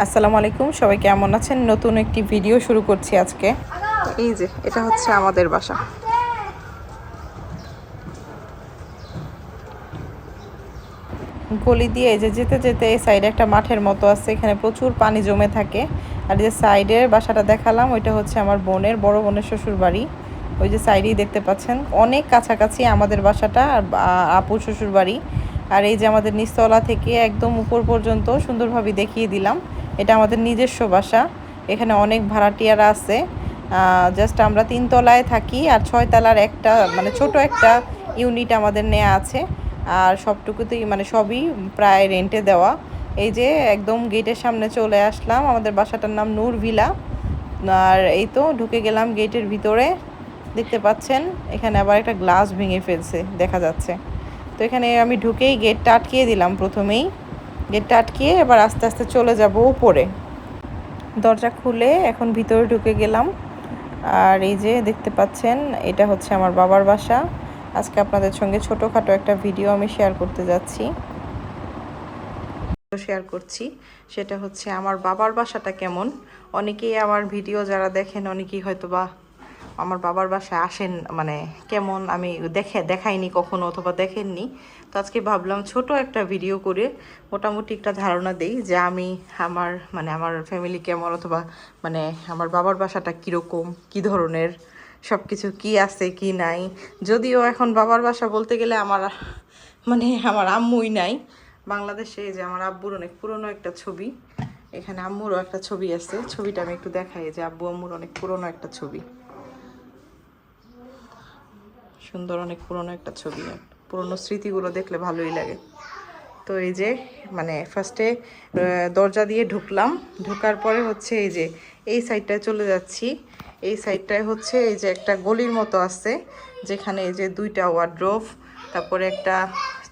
আসসালামু আলাইকুম, সবাই কেমন আছেন? নতুন একটি ভিডিও শুরু করছি আজকে। এই যে, এটা হচ্ছে আমাদের বাসা। গলি দিয়ে যে যেতে যেতে এই সাইডে একটা মাঠের মতো আছে, এখানে প্রচুর পানি জমে থাকে। আর যে সাইডের বাসাটা দেখালাম, ওইটা হচ্ছে আমার বোনের, বড় বোনের শ্বশুর বাড়ি ওই যে সাইডেই দেখতে পাচ্ছেন। অনেক কাছাকাছি আমাদের বাসাটা আর আপুর শ্বশুর বাড়ি আর এই যে আমাদের নিচতলা থেকে একদম উপর পর্যন্ত সুন্দরভাবে দেখিয়ে দিলাম। এটা আমাদের নিজস্ব বাসা। এখানে অনেক ভাড়াটিয়ারা আছে। জাস্ট আমরা তিনতলায় থাকি আর ছয়তলার একটা মানে ছোট একটা ইউনিট আমাদের নেওয়া আছে। আর সবটুকুতেই মানে সবই প্রায় রেন্টে দেওয়া। এই যে একদম গেটের সামনে চলে আসলাম, আমাদের বাসাটার নাম নূর ভিলা। আর এই তো ঢুকে গেলাম গেটের ভিতরে। দেখতে পাচ্ছেন, এখানে আবার একটা গ্লাস ভেঙে ফেলছে, দেখা যাচ্ছে। তো এখানে আমি ঢুকেই গেটটা আটকিয়ে দিলাম প্রথমেই। গেটটা আটকিয়ে এবার আস্তে আস্তে চলে যাব উপরে। দরজা খুলে এখন ভিতরে ঢুকে গেলাম। আর এই যে দেখতে পাচ্ছেন, এটা হচ্ছে আমার বাবার বাসা। আজকে আপনাদের সঙ্গে ছোটোখাটো একটা ভিডিও আমি শেয়ার করতে যাচ্ছি। শেয়ার করছি, সেটা হচ্ছে আমার বাবার বাসাটা কেমন? অনেকেই আমার ভিডিও যারা দেখেন, অনেকেই হয়তো বা আমার বাবার বাসায় আসেন মানে কেমন আমি দেখে, দেখাইনি কখনো অথবা দেখেননি। তো আজকে ভাবলাম ছোট একটা ভিডিও করে মোটামুটি একটা ধারণা দেই যে আমি আমার মানে আমার ফ্যামিলি কেমন অথবা মানে আমার বাবার বাসাটা কীরকম, কী ধরনের সব কিছু কী আছে, কি নাই। যদিও এখন বাবার বাসা বলতে গেলে আমার মানে আমার আম্মুই নাই। বাংলাদেশে যে আমার আব্বুর অনেক পুরনো একটা ছবি। এখানে আম্মুরও একটা ছবি আছে। ছবিটা আমি একটু দেখাই যে আব্বু আম্মুর অনেক পুরনো একটা ছবি। সুন্দর অনেক পুরনো একটা ছবি। পুরনো স্মৃতিগুলো দেখলে ভালোই লাগে। তো এই যে মানে ফার্স্টে দরজা দিয়ে ঢুকলাম। ঢোকার পরে হচ্ছে এই যে, এই সাইডটায় চলে যাচ্ছি। এই সাইডটায় হচ্ছে এই যে একটা গলির মতো আছে, যেখানে এই যে দুইটা ওয়ার্ড্রোভ তারপরে একটা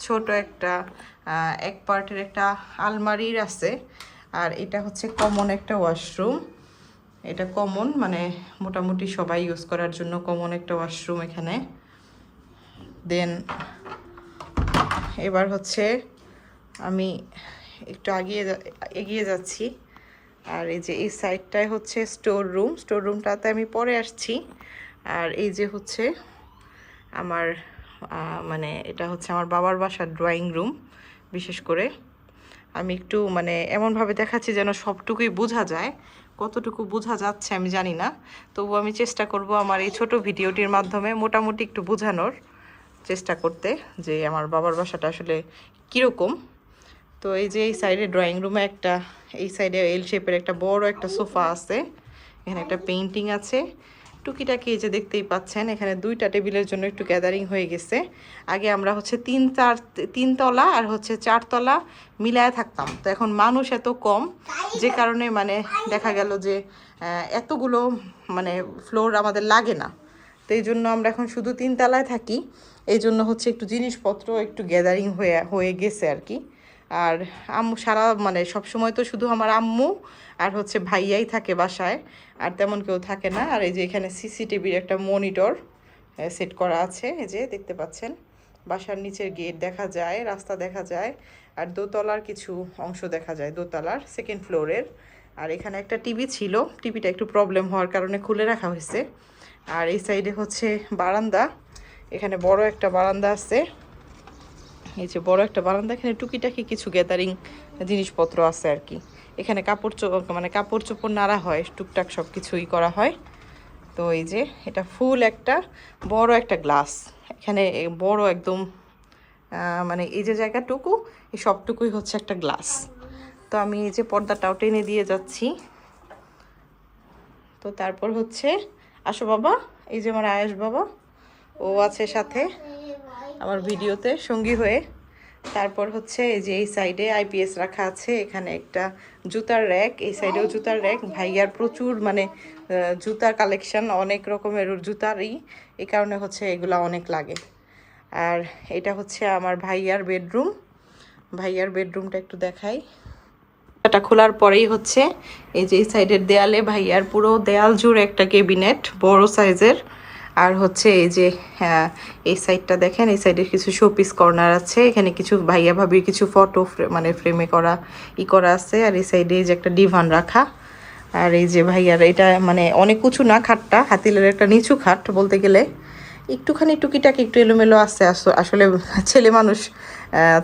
ছোট একটা এক পার্টের একটা আলমারির আছে। আর এটা হচ্ছে কমন একটা ওয়াশরুম এটা কমন মানে মোটামুটি সবাই ইউজ করার জন্য কমন একটা ওয়াশরুম এখানে। দেন এবার হচ্ছে আমি একটু আগিয়ে এগিয়ে যাচ্ছি। আর এই যে এই সাইডটায় হচ্ছে স্টোর রুম স্টোর রুমটাতে আমি পরে আসছি। আর এই যে হচ্ছে আমার মানে এটা হচ্ছে আমার বাবার বাসার ড্রয়িং রুম বিশেষ করে আমি একটু মানে এমনভাবে দেখাচ্ছি যেন সবটুকুই বোঝা যায়। কতটুকু বোঝা যাচ্ছে আমি জানি না। তবু আমি চেষ্টা করব আমার এই ছোট ভিডিওটির মাধ্যমে মোটামুটি একটু বোঝানোর। চেষ্টা করতে যে আমার বাবার বাসাটা আসলে কীরকম। তো এই যে এই সাইডে ড্রয়িং রুমে একটা, এই সাইডে এল শেপের একটা বড় একটা সোফা আছে, এখানে একটা পেইন্টিং আছে। টুকিটাকি এই যে দেখতেই পাচ্ছেন, এখানে দুইটা টেবিলের জন্য একটু গ্যাদারিং হয়ে গেছে। আগে আমরা হচ্ছে তিন চার তিনতলা আর হচ্ছে চারতলা মিলায় থাকতাম। তো এখন মানুষ এত কম, যে কারণে মানে দেখা গেল যে এতগুলো মানে ফ্লোর আমাদের লাগে না। তো এই জন্য আমরা এখন শুধু তিনতলায় থাকি। এই জন্য হচ্ছে একটু জিনিসপত্র, একটু গ্যাদারিং হয়ে হয়ে গেছে আর কি। আর আম্মু সারা মানে সব সময় তো শুধু আমার আম্মু আর হচ্ছে ভাইয়াই থাকে বাসায়, আর তেমন কেউ থাকে না। আর এই যে এখানে সিসিটিভির একটা মনিটর সেট করা আছে। এই যে দেখতে পাচ্ছেন, বাসার নিচের গেট দেখা যায়, রাস্তা দেখা যায়, আর দোতলার কিছু অংশ দেখা যায়, দোতলার সেকেন্ড ফ্লোরের আর এখানে একটা টিভি ছিল টিভিটা একটু প্রবলেম হওয়ার কারণে খুলে রাখা হয়েছে। আর এই সাইডে হচ্ছে বারান্দা। এখানে বড় একটা বারান্দা আছে। এই যে বড় একটা বারান্দা, এখানে টুকিটাকি কিছু গ্যাদারিং জিনিসপত্র আছে আর কি। এখানে কাপড় মানে কাপড় চোপড় নাড়া হয়, টুকটাক সব কিছুই করা হয়। তো এই যে এটা ফুল একটা, বড় একটা গ্লাস এখানে বড় একদম মানে এই যে জায়গাটুকু, এই সবটুকুই হচ্ছে একটা গ্লাস তো আমি এই যে পর্দাটাও টেনে দিয়ে যাচ্ছি। তো তারপর হচ্ছে আসো বাবা, এই যে আমার আয়েশ বাবা, ও আছে সাথে আমার ভিডিওতে সঙ্গী হয়ে। তারপর হচ্ছে এই যে এই সাইডে আইপিএস রাখা আছে, এখানে একটা জুতার র্যাক এই সাইডেও জুতার র্যাক ভাইয়ার প্রচুর মানে জুতার কালেকশন অনেক রকমের জুতারই, এই কারণে হচ্ছে এগুলা অনেক লাগে। আর এটা হচ্ছে আমার ভাইয়ার বেডরুম ভাইয়ার বেডরুমটা একটু দেখাই। এটা খোলার পরেই হচ্ছে এই যে এই সাইডের দেয়ালে ভাইয়ার পুরো দেয়াল জুড়ে একটা কেবিনেট বড় সাইজের। আর হচ্ছে এই যে হ্যাঁ, এই সাইডটা দেখেন এই সাইডে কিছু শোপিস কর্নার আছে। এখানে কিছু ভাইয়া ভাবির কিছু ফটো মানে ফ্রেমে করা ই করা আছে। আর এই সাইডে এই যে একটা ডিভান রাখা। আর এই যে ভাইয়ার এটা মানে অনেক উঁচু না খাটটা হাতিলের একটা নিচু খাট বলতে গেলে। একটুখানি টুকিটাকি একটু এলোমেলো আছে আস- আসলে ছেলে মানুষ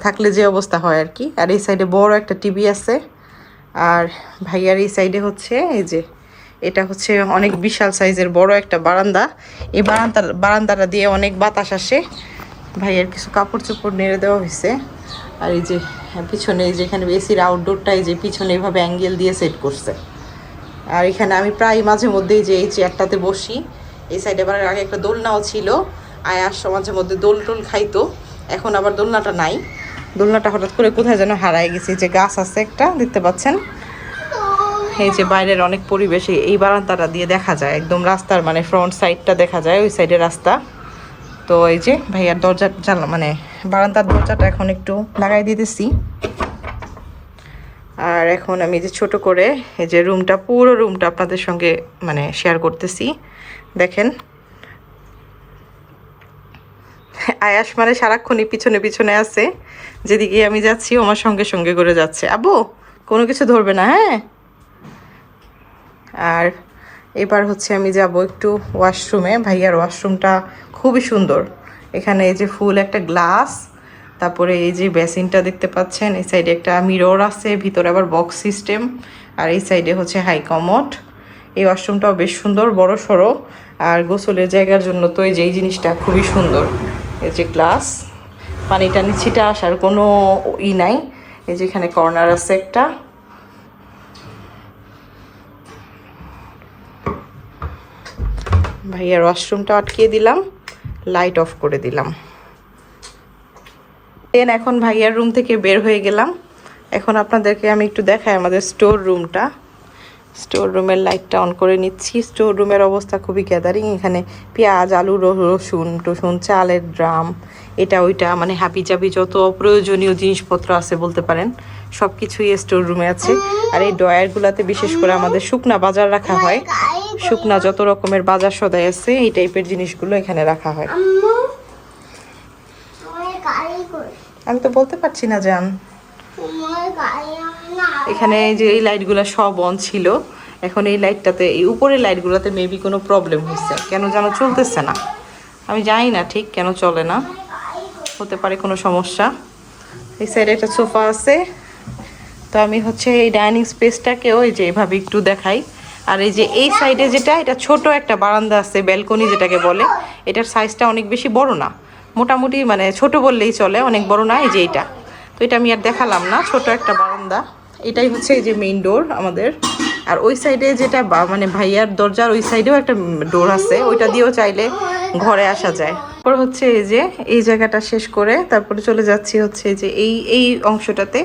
থাকলে যে অবস্থা হয় আর কি। আর এই সাইডে বড় একটা টিভি আছে। আর ভাইয়ার এই সাইডে হচ্ছে এই যে এটা হচ্ছে অনেক বিশাল সাইজের বড় একটা বারান্দা। এই বারান্দা বারান্দাটা দিয়ে অনেক বাতাস আসে। ভাইয়ার কিছু কাপড় চোপড় নেড়ে দেওয়া হয়েছে। আর এই যে হ্যাঁ, পিছনে এই যে এখানে এসির আউটডোরটা এই যে পিছনে এইভাবে অ্যাঙ্গেল দিয়ে সেট করছে। আর এখানে আমি প্রায় মাঝে মধ্যেই যে এই চেয়ারটাতে বসি। এই সাইডে আবার আগে একটা দোলনাও ছিল। আয়াস মাঝে মধ্যে দোল টোল খাইতো। এখন আবার দোলনাটা নাই। দোলনাটা হঠাৎ করে কোথায় যেন হারায় গেছে। যে গাছ আছে একটা, দেখতে পাচ্ছেন? এই যে বাইরের অনেক পরিবেশে এই- বারান্দাটা দিয়ে দেখা যায়। একদম রাস্তার মানে ফ্রন্ট সাইডটা দেখা যায়, ওই সাইডে রাস্তা। তো এই যে ভাইয়ার দরজা জানলা মানে বারান্দার দরজাটা এখন একটু লাগাই দিতেছি। আর এখন আমি যে ছোট করে এই যে রুমটা পুরো রুমটা আপনাদের সঙ্গে মানে শেয়ার করতেছি। দেখেন আয়াস মানে সারাক্ষণই পিছনে পিছনে আছে। যেদিকে আমি যাচ্ছি আমার সঙ্গে সঙ্গে করে যাচ্ছে। আবু কোনো কিছু ধরবে না হ্যাঁ? আর এবার হচ্ছে আমি যাব একটু ওয়াশরুমে। ভাইয়ার ওয়াশরুমটা খুবই সুন্দর। এখানে এই যে ফুল একটা গ্লাস, তারপরে এই যে বেসিনটা দেখতে পাচ্ছেন, এই সাইডে একটা মিরর আছে, ভিতরে আবার বক্স সিস্টেম, আর এই সাইডে হচ্ছে হাই কমোড। এই ওয়াশরুমটাও বেশ সুন্দর বড় সড়ো আর গোসলের জায়গার জন্য তো এই যে এই জিনিসটা খুবই সুন্দর। এই যে গ্লাস পানি টানি ছিটা আসার কোনো ই নাই। এই যে এখানে কর্নার আছে একটা। ভাইয়ার ওয়াশরুমটা আটকিয়ে দিলাম, লাইট অফ করে দিলাম। দেন এখন ভাইয়ার রুম থেকে বের হয়ে গেলাম। এখন আপনাদেরকে আমি একটু দেখাই আমাদের স্টোর রুমটা। স্টোর রুমের লাইটটা অন করে নিচ্ছি। স্টোর রুমের অবস্থা খুবই গ্যাদারিং এখানে পেঁয়াজ আলু রসুন টসুন চালের ড্রাম এটা ওইটা মানে হ্যাপি চাপি যত অপ্রয়োজনীয় জিনিসপত্র আছে বলতে পারেন সব কিছুই স্টোর রুমে আছে। আর এই ডয়ারগুলোতে বিশেষ করে আমাদের শুকনা বাজার রাখা হয়। শুকনা যত রকমের বাজার সদাই আছে এই টাইপের জিনিসগুলো এখানে রাখা হয়। আমি তো বলতে পারছি না জান। গাড়ি এখানে যে এই লাইটগুলো সব অন ছিল, এখন এই লাইটটাতে, এই উপরের লাইটগুলোতে মেবি কোনো প্রবলেম হচ্ছে কেন যেন চলতেছে না। আমি জানি না ঠিক কেন চলে না। হতে পারে কোনো সমস্যা। এই সাইডে একটা সোফা আছে। তো আমি হচ্ছে এই ডাইনিং স্পেসটাকেও ওই যে এভাবে একটু দেখাই। আর এই যে এই সাইডে যেটা, এটা ছোট একটা বারান্দা আছে ব্যালকনি যেটাকে বলে। এটার সাইজটা অনেক বেশি বড় না। মোটামুটি মানে ছোট বললেই চলে, অনেক বড় না, এই যে এইটা। তো এটা আমি আর দেখালাম না, ছোট একটা বারান্দা। এটাই হচ্ছে এই যে মেইন ডোর আমাদের। আর ওই সাইডে যেটা মানে ভাইয়ার দরজার ওই সাইডেও একটা ডোর আছে, ওইটা দিয়েও চাইলে ঘরে আসা যায়। তারপর হচ্ছে এই যে, এই জায়গাটা শেষ করে তারপরে চলে যাচ্ছি হচ্ছে যে এই এই অংশটাতে।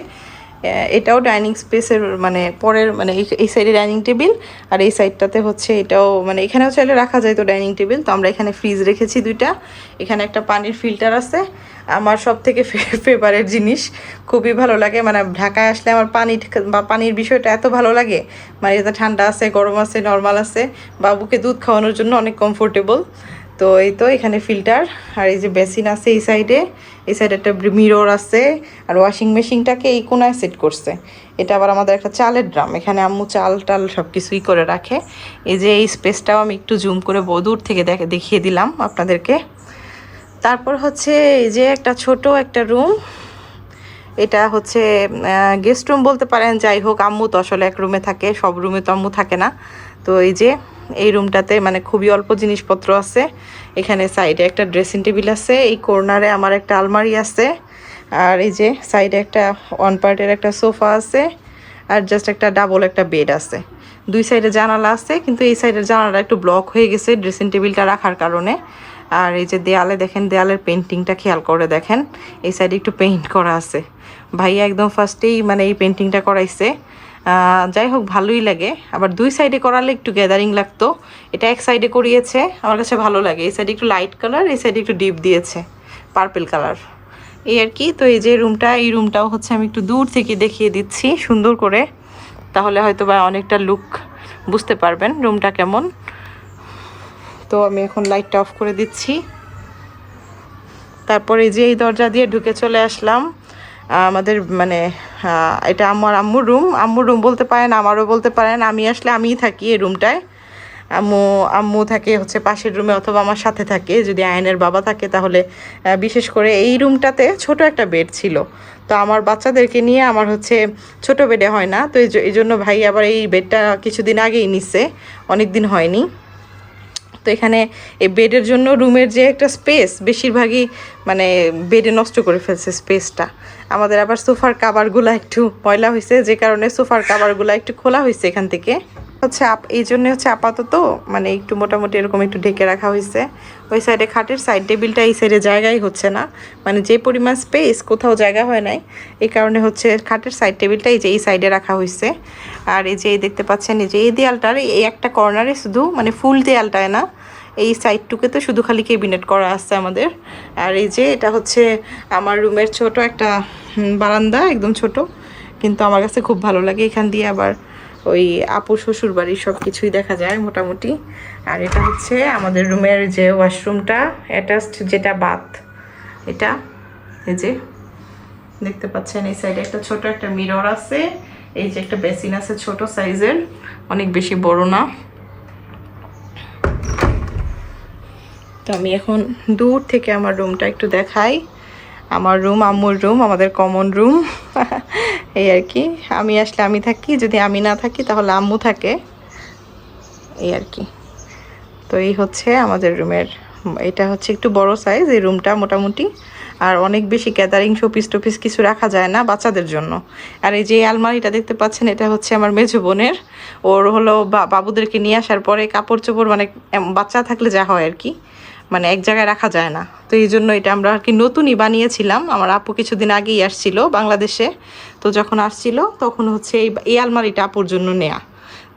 এটাও ডাইনিং স্পেসের মানে পরের মানে এই- সাইডে ডাইনিং টেবিল আর এই সাইডটাতে হচ্ছে এটাও মানে এখানেও চাইলে রাখা যায় তো ডাইনিং টেবিল তো আমরা এখানে ফ্রিজ রেখেছি দুইটা। এখানে একটা পানির ফিল্টার আছে। আমার সব থেকে ফেভারেট জিনিস, খুবই ভালো লাগে মানে ঢাকায় আসলে আমার পানি বা পানির বিষয়টা এত ভালো লাগে মানে এটা ঠান্ডা আছে, গরম আছে নর্মাল আছে, বাবুকে দুধ খাওয়ানোর জন্য অনেক কমফোর্টেবল তো এই তো এখানে ফিল্টার, আর এই যে বেসিন আছে এই সাইডে এই সাইডে একটা মিরর আছে, আর ওয়াশিং মেশিনটাকে এই কোনায় সেট করছে। এটা আবার আমাদের একটা চালের ড্রাম, এখানে আম্মু চাল টাল সব কিছুই করে রাখে। এই যে এই স্পেসটাও আমি একটু জুম করে ব- দূর থেকে দেখে, দেখিয়ে দিলাম আপনাদেরকে। তারপর হচ্ছে এই যে একটা ছোট একটা রুম, এটা হচ্ছে গেস্ট রুম বলতে পারেন, যাই হোক, আম্মু তো আসলে এক রুমে থাকে, সব রুমে তো আম্মু থাকে না। তো এই যে, এই রুমটাতে মানে খুবই অল্প জিনিসপত্র আছে। এখানে সাইডে একটা ড্রেসিং টেবিল আছে, এই কর্নারে আমার একটা আলমারি আছে, আর এই যে সাইডে একটা ওয়ান পার্টের একটা সোফা আছে, আর জাস্ট একটা ডাবল একটা বেড আছে। দুই সাইডে জানালা আছে, কিন্তু এই সাইডের জানালা একটু ব্লক হয়ে গেছে ড্রেসিং টেবিলটা রাখার কারণে। আর এই যে দেয়ালে দেখেন, দেয়ালের পেন্টিংটা খেয়াল করে দেখেন, এই সাইডে একটু পেইন্ট করা আছে। ভাইয়া একদম ফার্স্টেই মানে এই পেন্টিংটা করাইছে। যাই হোক, ভালোই লাগে। আবার দুই সাইডে করালে একটু গ্যাদারিং লাগতো। এটা এক সাইডে করিয়েছে। আমার কাছে ভালো লাগে। এই সাইডে একটু লাইট কালার এই সাইডে একটু ডিপ দিয়েছে। পার্পেল কালার এই আর কি। তো এই যে রুমটা এই রুমটাও হচ্ছে আমি একটু দূর থেকে দেখিয়ে দিচ্ছি, সুন্দর করে। তাহলে হয়তো বা অনেকটা লুক বুঝতে পারবেন রুমটা কেমন। তো আমি এখন লাইটটা অফ করে দিচ্ছি। তারপরে যে এই দরজা দিয়ে ঢুকে চলে আসলাম আমাদের মানে এটা আমার আম্মুর রুম আম্মুর রুম বলতে পারেন, আমারও বলতে পারেন। আমি আসলে আমিই থাকি এই রুমটায় আম্মু আম্মু থাকে হচ্ছে পাশের রুমে অথবা আমার সাথে থাকে। যদি আয়নের বাবা থাকে তাহলে বিশেষ করে এই রুমটাতে ছোট একটা বেড ছিল। তো আমার বাচ্চাদেরকে নিয়ে আমার হচ্ছে ছোট বেডে হয় না। তো এই জন্য ভাই আবার এই বেডটা কিছুদিন আগেই নিচ্ছে অনেক দিন হয়নি। তো এখানে এই বেডের জন্য রুমের যে একটা স্পেস, বেশিরভাগই মানে বেডে নষ্ট করে ফেলছে স্পেসটা। আমাদের আবার সোফার কাভারগুলো একটু ময়লা হয়েছে যে কারণে সোফার কাভারগুলো একটু খোলা হয়েছে এখান থেকে। হচ্ছে আপ এই জন্য হচ্ছে আপাতত মানে একটু মোটামুটি এরকম একটু ঢেকে রাখা হয়েছে। ওই সাইডে খাটের সাইড টেবিলটা এই সাইডে জায়গাই হচ্ছে না। মানে যে পরিমাণ স্পেস কোথাও জায়গা হয় নাই। এই কারণে হচ্ছে খাটের সাইড টেবিলটা এই যে এই সাইডে রাখা হয়েছে। আর এই যে এই দেখতে পাচ্ছেন, এই যে এই দেয়ালটার এই একটা কর্নারে শুধু মানে ফুল দেয়ালটায় না, এই সাইডটুকে তো শুধু খালি কেবিনেট করা আছে আমাদের। আর এই যে এটা হচ্ছে আমার রুমের ছোট একটা বারান্দা, একদম ছোট। কিন্তু আমার কাছে খুব ভালো লাগে এখান দিয়ে আবার ওই আপু শ্বশুর বাড়ির সব কিছুই দেখা যায় মোটামুটি। আর এটা হচ্ছে আমাদের রুমের যে ওয়াশরুমটা অ্যাটাচড যেটা বাথ, এটা। এই যে, দেখতে পাচ্ছেন এই সাইডে একটা ছোট একটা মিরর আছে। এই যে একটা বেসিন আছে ছোট সাইজের অনেক বেশি বড় না। তো আমি এখন দূর থেকে আমার রুমটা একটু দেখাই। আমার রুম আম্মুর রুম আমাদের কমন রুম এই আর কি। আমি আসলে আমি থাকি, যদি আমি না থাকি তাহলে আম্মু থাকে। এই আর কি। তো এই হচ্ছে আমাদের রুমের, এটা হচ্ছে একটু বড় সাইজ এই রুমটা মোটামুটি। আর অনেক বেশি গ্যাদারিং শোপিস টোপিস কিছু রাখা যায় না বাচ্চাদের জন্য। আর এই যে আলমারিটা দেখতে পাচ্ছেন, এটা হচ্ছে আমার মেজো বোনের। ওর হলো বাবুদেরকে নিয়ে আসার পরে কাপড় চোপড় মানে বাচ্চা থাকলে যা হয় আর কি। মানে এক জায়গায় রাখা যায় না। তো এই জন্য এটা আমরা আর কি নতুনই বানিয়েছিলাম। আমার আপু কিছুদিন আগেই আসছিল বাংলাদেশে। তো যখন আসছিল, তখন হচ্ছে এই এই আলমারিটা আপুর জন্য নেয়া।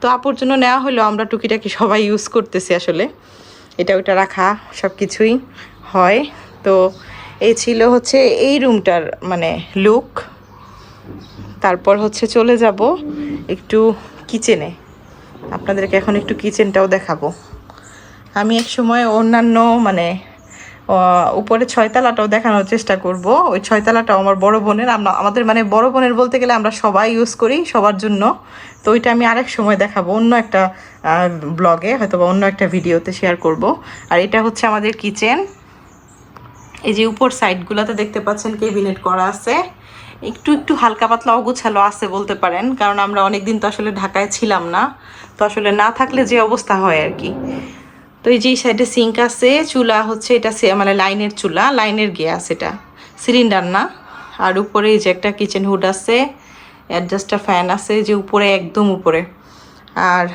তো আপুর জন্য নেওয়া হলো আমরা টুকিটাকি সবাই ইউজ করতেছি আসলে। এটা ওটা রাখা সব কিছুই হয়। তো এই ছিল হচ্ছে এই রুমটার মানে লুক তারপর হচ্ছে চলে যাব একটু কিচেনে আপনাদেরকে এখন একটু কিচেনটাও দেখাবো। আমি এক সময় অন্যান্য মানে উপরে ছয়তলাটাও দেখানোর চেষ্টা করব। ওই ছয়তলাটাও আমার বড় বোনের। আমরা আমাদের মানে বড় বোনের বলতে গেলে আমরা সবাই ইউজ করি সবার জন্য। তো ওইটা আমি আরেক সময় দেখাবো অন্য একটা ব্লগে হয়তো বা অন্য একটা ভিডিওতে শেয়ার করব। আর এটা হচ্ছে আমাদের কিচেন এই যে উপর সাইডগুলোতে দেখতে পাচ্ছেন কেবিনেট করা আছে। একটু একটু হালকা পাতলা অগুছালো আছে বলতে পারেন, কারণ আমরা অনেক দিন তো আসলে ঢাকায় ছিলাম না। তো আসলে না থাকলে যে অবস্থা হয় আর কি। তো এই যে এই সাইডে সিঙ্ক আছে, চুলা হচ্ছে এটা মানে লাইনের চুলা, লাইনের গ্যাস এটা। সিলিন্ডার না। আর উপরে এই যে একটা কিচেন হুড আছে অ্যাডজাস্টার ফ্যান আছে, যে উপরে, একদম উপরে। আর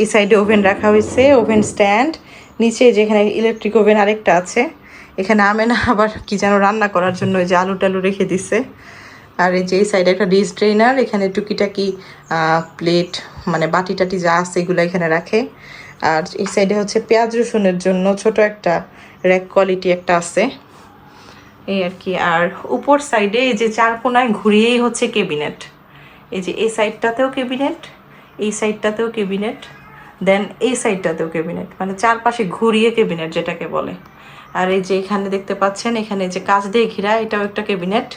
এই সাইডে ওভেন রাখা হয়েছে ওভেন স্ট্যান্ড নিচে যেখানে ইলেকট্রিক ওভেন আরেকটা আছে। এখানে আমে না আবার কি যেন রান্না করার জন্য যে আলু টালু রেখে দিছে। আর এই যে এই সাইডে একটা ডিশ ড্রেনার এখানে টুকিটাকি প্লেট মানে বাটি টাটি যা আছে এগুলো এখানে রাখে। আর এই সাইডে হচ্ছে পেঁয়াজ রসুনের জন্য ছোট একটা র্যাক কোয়ালিটি একটা আছে। এই আর কি। আর উপর সাইডে এই যে চার কোনায় ঘুরিয়েই হচ্ছে কেবিনেট এই যে এই সাইডটাতেও কেবিনেট এই সাইডটাতেও কেবিনেট দেন এই সাইডটাতেও কেবিনেট মানে চারপাশে ঘুরিয়ে কেবিনেট যেটাকে বলে। আর এই যে এখানে দেখতে পাচ্ছেন, এখানে যে কাজ দিয়ে ঘিরা, এটাও একটা কেবিনেট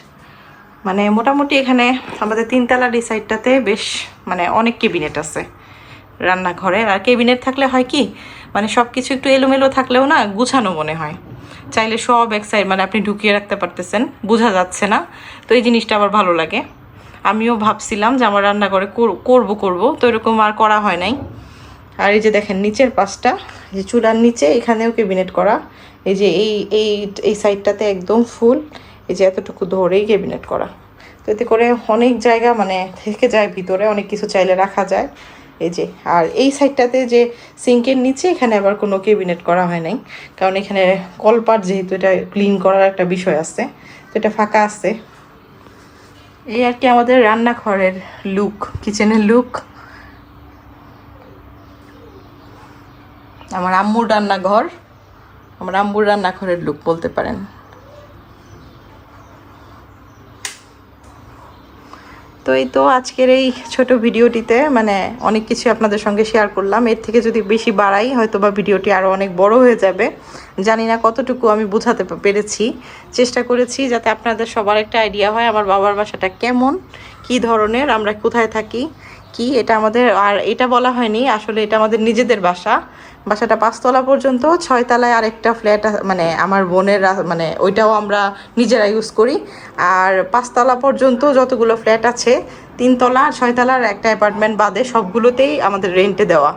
মানে মোটামুটি এখানে আমাদের তিনতলার এই সাইডটাতে বেশ মানে অনেক কেবিনেট আছে। রান্নাঘরে। আর কেবিনেট থাকলে হয় কি মানে সব কিছু একটু এলোমেলো থাকলেও না গুছানো মনে হয়। চাইলে সব এক সাইড মানে আপনি ঢুকিয়ে রাখতে পারতেছেন, বোঝা যাচ্ছে না। তো এই জিনিসটা আবার ভালো লাগে। আমিও ভাবছিলাম যে আমার রান্নাঘরে কর- করব করব। তো এরকম আর করা হয় নাই। আর এই যে দেখেন নিচের পাশটা যে চুলার নিচে, এখানেও কেবিনেট করা। এই যে এই এই এই সাইডটাতে একদম ফুল। এই যে এতটুকু ধরেই কেবিনেট করা। তো এতে করে অনেক জায়গা মানে থেকে যায়, ভিতরে অনেক কিছু চাইলে রাখা যায়। এই যে, আর এই সাইডটাতে যে সিঙ্কের নিচে এখানে আবার কোনো কেবিনেট করা হয় নাই। কারণ এখানে কলপাট যেহেতু এটা ক্লিন করার একটা বিষয় আছে, তো এটা ফাঁকা আছে। এই আর কি আমাদের রান্নাঘরের লুক, কিচেনের লুক। আমার আম্মুর রান্নাঘর, আমার আম্মুর রান্নাঘরের লুক বলতে পারেন। তো এই তো আজকের এই ছোট ভিডিওটিতে মানে অনেক কিছু আপনাদের সঙ্গে শেয়ার করলাম। এর থেকে যদি বেশি বাড়াই হয়তো বা ভিডিওটি আরও অনেক বড় হয়ে যাবে। জানি না কতটুকু আমি বোঝাতে পেরেছি। চেষ্টা করেছি যাতে আপনাদের সবার একটা আইডিয়া হয়, আমার বাবার বাসাটা কেমন, কি ধরনের, আমরা কোথায় থাকি। কি? এটা আমাদের, আর এটা বলা হয়নি, আসলে এটা আমাদের নিজেদের বাসা। বাসাটা পাঁচতলা পর্যন্ত, ছয়তলায় আরেকটা ফ্ল্যাট মানে আমার বোনের মানে ওইটাও আমরা নিজেরা ইউজ করি। আর পাঁচতলা পর্যন্ত যতগুলো ফ্ল্যাট আছে, তিনতলা, ছয়তলার একটা অ্যাপার্টমেন্ট বাদে সবগুলোতেই আমাদের রেন্টে দেওয়া।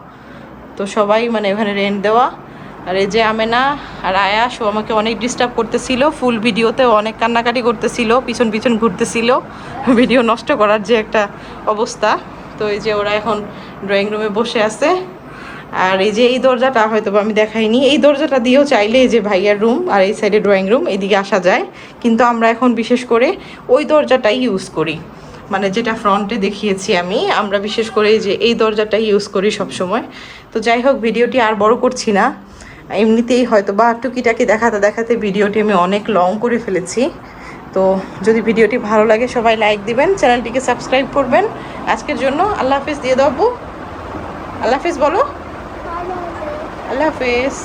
তো সবাই মানে ওখানে রেন্ট দেওয়া। আর এই যে আমেনা আর আয়াস, ও আমাকে অনেক ডিস্টার্ব করতেছিল ফুল ভিডিওতেও অনেক কান্নাকাটি করতেছিল, পিছন পিছন ঘুরতেছিল। ভিডিও নষ্ট করার যে একটা অবস্থা। তো এই যে ওরা এখন ড্রয়িং রুমে বসে আছে। আর এই যে এই দরজাটা হয়তো আমি দেখাইনি। এই দরজাটা দিয়েও চাইলে এই যে ভাইয়ার রুম আর এই সাইডে ড্রয়িং রুম এদিকে আসা যায়। কিন্তু আমরা এখন বিশেষ করে ওই দরজাটাই ইউজ করি। মানে যেটা ফ্রন্টে দেখিয়েছি আমি, আমরা বিশেষ করে এই যে এই দরজাটাই ইউজ করি সব সময় তো যাই হোক, ভিডিওটি আর বড় করছি না। এমনিতেই হয়তো বা টুকিটাকি দেখাতে দেখাতে ভিডিওটি আমি অনেক লং করে ফেলেছি। তো যদি ভিডিওটি ভালো লাগে, সবাই লাইক দিবেন, চ্যানেলটিকে সাবস্ক্রাইব করবেন। আজকের জন্য আল্লাহ হাফিজ দিয়ে দেবো আল্লাহ হাফিজ বলো। আল্লাহ হাফিজ।